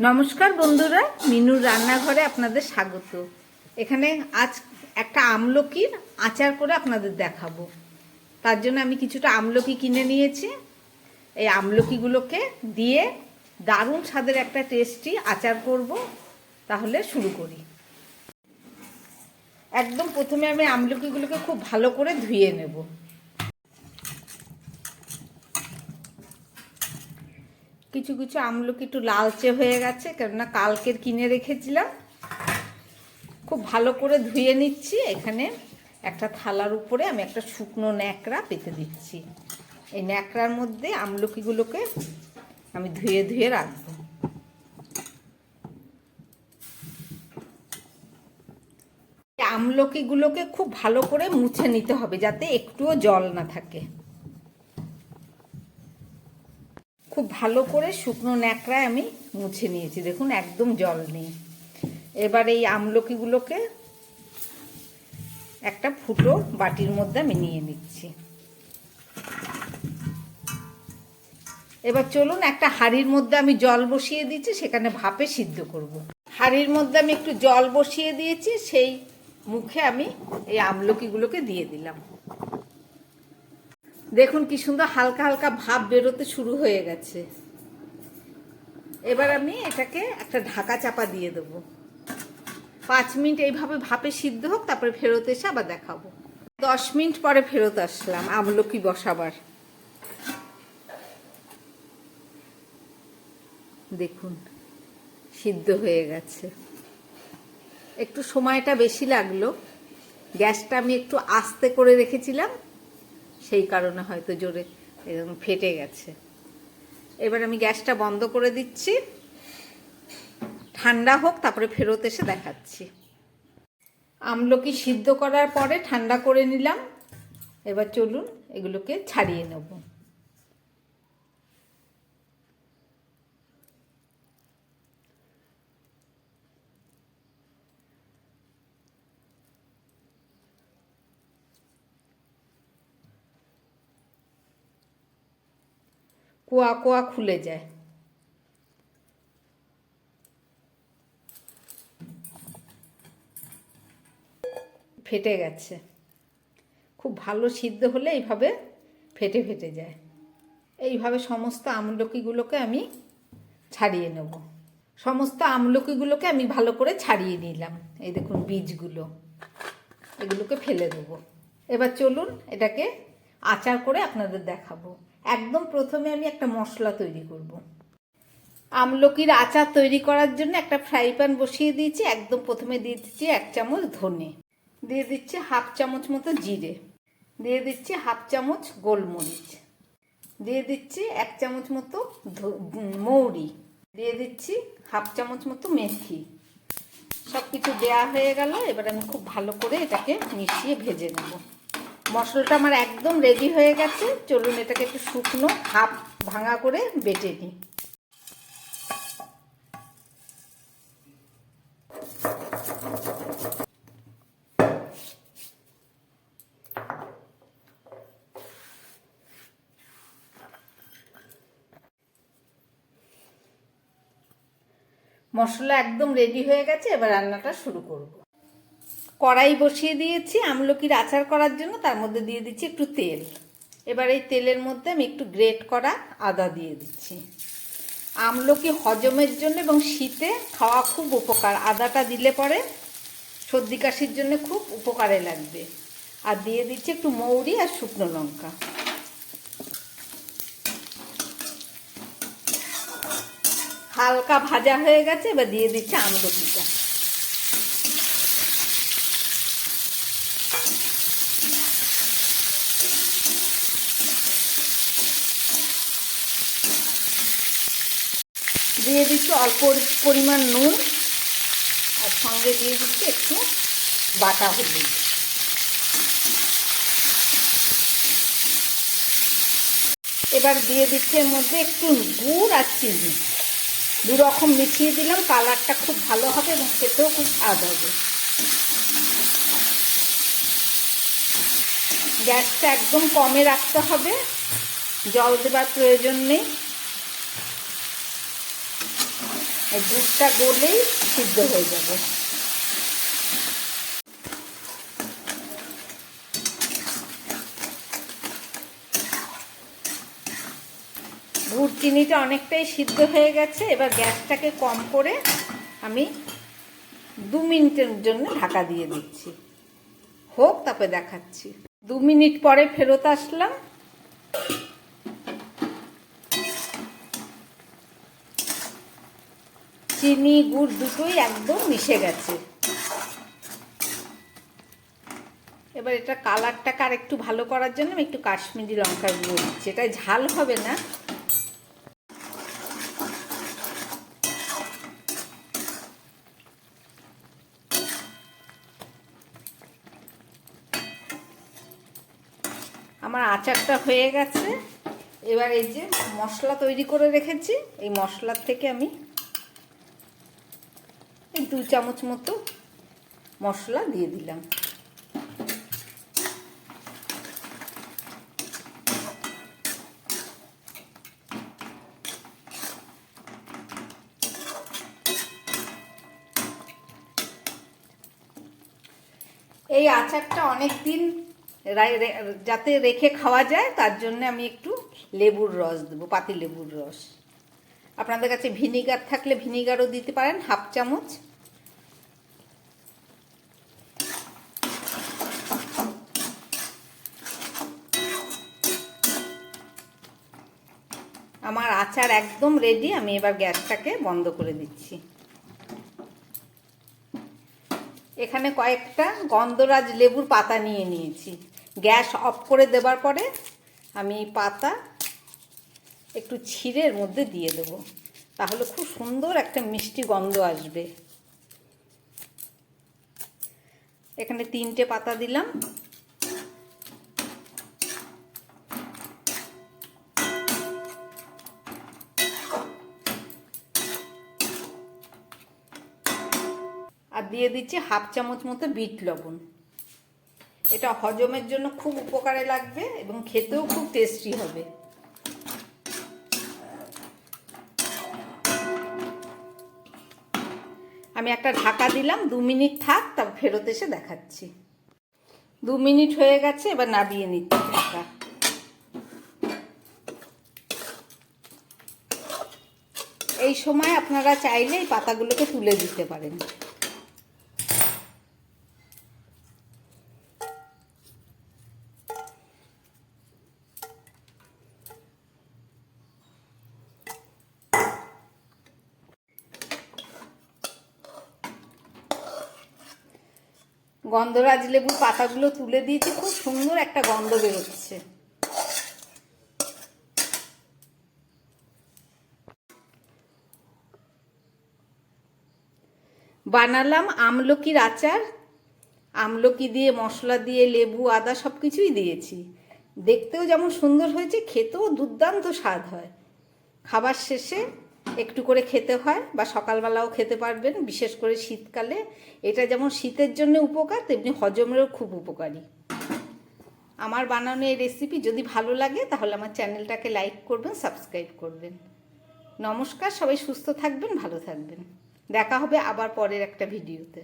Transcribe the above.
নমস্কার বন্ধুরা, মিনুর রান্নাঘরে আপনাদের স্বাগত। এখানে আজ একটা আমলকির আচার করে আপনাদের দেখাবো। তার জন্য আমি কিছুটা আমলকি কিনে নিয়েছি। এই আমলকিগুলোকে দিয়ে দারুণ স্বাদের একটা টেস্টি আচার করব। তাহলে শুরু করি। একদম প্রথমে আমি আমলকিগুলোকে খুব ভালো করে ধুয়ে নেব। কিছু কিছু আমলকি একটু লালচে হয়ে গেছে, কেননা কালকের কিনে রেখেছিলাম। খুব ভালো করে ধুয়ে নিচ্ছি, এখানে একটা থালার উপরে আমি একটা শুকনো ন্যাকড়া পেতে দিচ্ছি। এই ন্যাকড়ার মধ্যে আমলকিগুলোকে আমি ধুয়ে ধুয়ে রাখব। আমলকিগুলোকে খুব ভালো করে মুছে নিতে হবে, যাতে একটুও জল না থাকে। খুব ভালো করে শুকনো ন্যাকড়ায় আমি মুছে নিয়েছি। দেখুন, একদম জল নেই। এবার এই আমলকিগুলোকে একটা ফুটো বাটির মধ্যে আমি নিয়ে নিচ্ছি। এবার চলুন, একটা হাঁড়ির মধ্যে আমি জল বসিয়ে দিচ্ছি সেখানে ভাপে সিদ্ধ করব। হাঁড়ির মধ্যে আমি একটু জল বসিয়ে দিয়েছি, সেই মুখে আমি এই আমলকিগুলোকে দিয়ে দিলাম। দেখুন কি সুন্দর, হালকা হালকা ভাব বেরোতে শুরু হয়ে গেছে। এবার আমি এটাকে একটা ঢাকা চাপা দিয়ে দেবো। পাঁচ মিনিট এইভাবে ভাপে সিদ্ধ হোক, তারপরে ফেরত এসে আবার দেখাবো। দশ মিনিট পরে ফেরত আসলাম, আমলকি বসাবার। দেখুন, সিদ্ধ হয়ে গেছে। একটু সময়টা বেশি লাগল। গ্যাসটা আমি একটু আস্তে করে রেখেছিলাম সেই কারণে হয়তো জোরে এরকম ফেটে গেছে। এবার আমি গ্যাসটা বন্ধ করে দিচ্ছি। ঠান্ডা হোক, তারপরে ফেরত এসে দেখাচ্ছি। আমলকি সিদ্ধ করার পরে ঠান্ডা করে নিলাম। এবার চলুন এগুলোকে ছাড়িয়ে নেব। কোয়া কোয়া খুলে যায়। ফেটে গেছে। খুব ভালো সিদ্ধ হলে এইভাবে ফেটে ফেটে যায়। এইভাবে সমস্ত আমলকিগুলোকে আমি ছাড়িয়ে নেব। সমস্ত আমলকিগুলোকে আমি ভালো করে ছাড়িয়ে নিলাম। এই দেখুন বীজগুলো। এগুলোকে ফেলে দেবো। এবার চলুন এটাকে আচার করে আপনাদের দেখাবো। একদম প্রথমে আমি একটা মশলা তৈরি করব। আমলকির আচার তৈরি করার জন্য একটা ফ্রাই প্যান বসিয়ে দিয়েছি। একদম প্রথমে দিয়ে দিচ্ছি এক চামচ ধনে। দিয়ে দিচ্ছি হাফ চামচ মতো জিরে। দিয়ে দিচ্ছি হাফ চামচ গোলমরিচ। দিয়ে দিচ্ছি এক চামচ মতো মৌরি। দিয়ে দিচ্ছি হাফ চামচ মতো মেথি। সব কিছু দেওয়া হয়ে গেল। এবার আমি খুব ভালো করে এটাকে মিশিয়ে ভেজে নেব। মশলাটা আমার একদম রেডি হয়ে গেছে। চলুন এটাকে একটু শুকনো হাফ ভাঙা করে বেটে নিই। মশলা একদম রেডি হয়ে গেছে, এবার রান্নাটা শুরু করব। কড়াই বসিয়ে দিয়েছি, আমলকির আচার করার জন্য তার মধ্যে দিয়ে দিচ্ছি একটু তেল। এবার এই তেলের মধ্যে আমি একটু গ্রেট করা আদা দিয়ে দিচ্ছি। আমলকি হজমের জন্য এবং শীতে খাওয়া খুব উপকার। আদাটা দিলে পরে সর্দি কাশির জন্য খুব উপকারে লাগবে। আর দিয়ে দিচ্ছি একটু মৌরি আর শুকনো লঙ্কা। হালকা ভাজা হয়ে গেছে, এবার দিয়ে দিচ্ছি আমলকিটা। দিয়ে দিচ্ছি অল্প পরিমাণ নুন আর সঙ্গে দিয়ে দিচ্ছি একটু বাটা হলুদ। এবার দিয়ে দিচ্ছি এর মধ্যে একটু গুড় আর চিনি। দু রকম মিশিয়ে দিলাম, কালারটা খুব ভালো হবে এবং খেতেও খুব স্বাদ হবে। গ্যাসটা একদম কমে রাখতে হবে, জল দেবার প্রয়োজন নেই এই দুধটা গলেই সিদ্ধ হয়ে যাবে। গুড় চিনিটা অনেকটাই সিদ্ধ হয়ে গেছে, এবার গ্যাসটাকে কম করে আমি দু মিনিটের জন্য ঢাকা দিয়ে দিচ্ছি। হোক, তারপরে দেখাচ্ছি। দু মিনিট পরে ফেরত আসলাম। চিনি, গুড় দুটোই একদম মিশে গেছে। এবার এটা কালারটাকে আর একটু ভালো করার জন্য আমি একটু কাশ্মীরি লঙ্কার গুঁড়ো দিচ্ছি। এটা ঝাল হবে না। আমার আচারটা হয়ে গেছে। এবার এই যে মশলা তৈরি করে রেখেছি, এই মশলার থেকে আমি দু চামচ মতো মশলা দিয়ে দিলাম। এই আচারটা অনেক দিন যাতে রেখে খাওয়া যায়, তার জন্য আমি একটু লেবুর রস দেবো পাতি লেবুর রস। আপনাদের কাছে ভিনিগার থাকলে ভিনিগারও দিতে পারেন, হাফ চামচ। আমার আচার একদম রেডি আমি এবার গ্যাসটাকে বন্ধ করে দিচ্ছি। এখানে কয়েকটা গন্ধরাজ লেবুর পাতা নিয়ে নিয়েছি। গ্যাস অফ করে দেবার পরে আমি পাতা একটু ছিঁড়ের মধ্যে দিয়ে দেব। তাহলে খুব সুন্দর একটা মিষ্টি গন্ধ আসবে। এখানে তিনটে পাতা দিলাম। দিয়ে দিচ্ছি হাফ চামচ মতো বিট লবণ। এটা হজমের জন্য খুব উপকারে লাগবে এবং খেতেও খুব টেস্টি হবে। আমি একটা ঢাকা দিলাম, দু মিনিট থাক, তারপর ফেরত এসে দেখাচ্ছি। দু মিনিট হয়ে গেছে, এবার নাবিয়ে নিচ্ছি ঢাকা। এই সময় আপনারা চাইলে এই পাতাগুলোকে তুলে দিতে পারেন। গন্ধরাজ লেবুর পাতাগুলো তুলে দিয়েছি, খুব সুন্দর একটা গন্ধ বেরোচ্ছে। বানালাম আমলকির আচার। আমলকি দিয়ে মশলা দিয়ে লেবু, আদা সব কিছুই দিয়েছি। দেখতেও যেমন সুন্দর হয়েছে, খেতেও দুর্দান্ত স্বাদ হয়। খাবার শেষে একটু করে খেতে হয় বা সকালবেলাও খেতে পারবেন, বিশেষ করে শীতকালে। এটা যেমন শীতের জন্য উপকার, তেমনি হজমেরও খুব উপকারী। আমার বানানো এই রেসিপি যদি ভালো লাগে, তাহলে আমার চ্যানেলটাকে লাইক করবেন সাবস্ক্রাইব করবেন। নমস্কার, সবাই সুস্থ থাকবেন, ভালো থাকবেন। দেখা হবে আবার পরের একটা ভিডিওতে